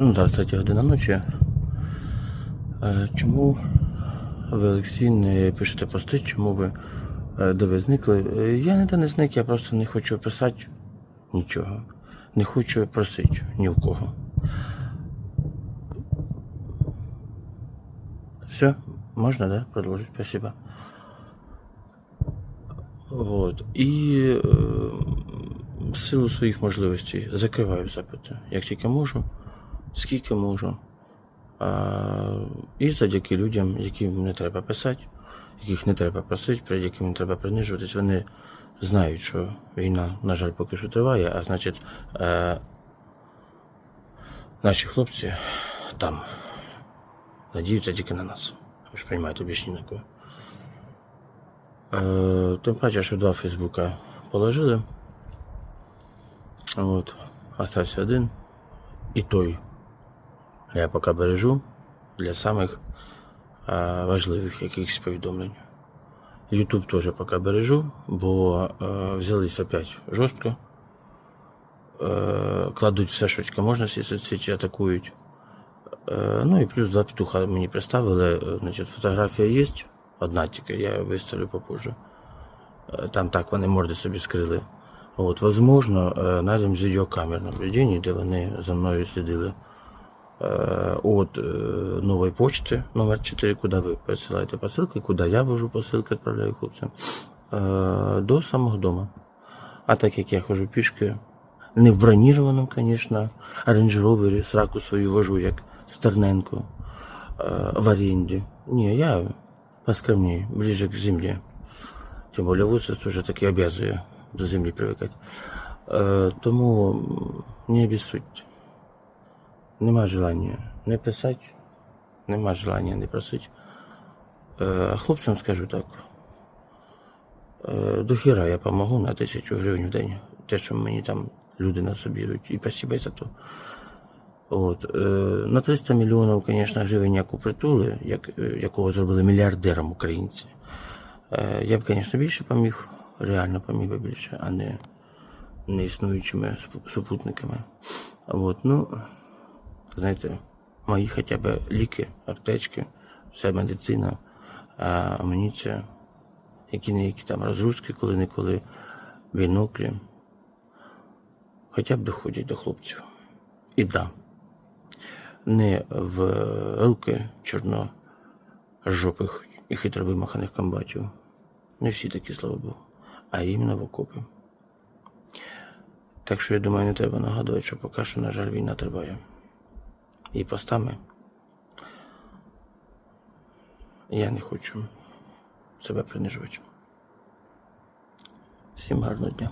Ну, зараз третя година ночі. Е, Чому ви, Олексій, не пишете пости, чому ви е, де ви зникли? Е, Я ніде не зник, я просто не хочу писати нічого. Не хочу просити ні у кого. Все, можна, да? Продолжить? Спасибо. Вот. І в силу своїх можливостей закриваю запити, як тільки можу, скільки можу. І завдяки людям, яким не треба писати, яких не треба просити, перед якими треба принижуватись, вони знають, що війна, на жаль, поки що триває, а значить, е, наші хлопці там надіються тільки на нас. Ви ж розумієте, більш ні на кого. Е, тим паче, що два Фейсбука положили. От, остався один. І той я поки бережу для самих е, важливих якихось повідомлень. Ютуб теж поки бережу, бо е, взялись опять жорстко. Е, кладуть все, що тільки можна, соцсеті атакують. Е, ну і плюс два петуха мені представили. Е, Значить, фотографія є, одна тільки, я виставлю попозже. Там так вони морди собі скрили. От, возможно, знайдемо з відеокамер наблюдень, де вони за мною сиділи. Е, От е, нової почти номер 4, куди ви присилаєте посилки, куди я вожу посилки, відправляю хлопцям, е, до самого дому. А так як я хожу пішки, не в бронірованому, звісно, Range сраку свою вожу, як Стерненко в оренді. Ні, я поскромнее, ближе к земле. Тим більше возраст уже таки обязує до землі привикати. Тому не обіссудьте. Нема желання не писати, нема желання не просити. Е, хлопцям скажу так. Е, до хіра я помогу на тисячу гривень в день. Те, що мені там люди насобірують. І спасибо за то. От, е, на 300 мільйонів, звісно, гривень, як у притули, як, якого зробили мільярдером українці. Я б, звісно, більше поміг, реально поміг би більше, а не неіснуючими супу- супутниками. От, ну, знаєте, мої хоча б ліки, аптечки, вся медицина, амуніція, які не які там розгрузки, коли-неколи, біноклі, хоча б доходять до хлопців. І да, не в руки чорножопих і хитро вимаханих комбатів. Не всі такі, слава Богу, а іменно в окопі. Так що я думаю, не треба нагадувати, що поки що, на жаль, війна триває. І постами я не хочу себе принижувати. Всім гарного дня.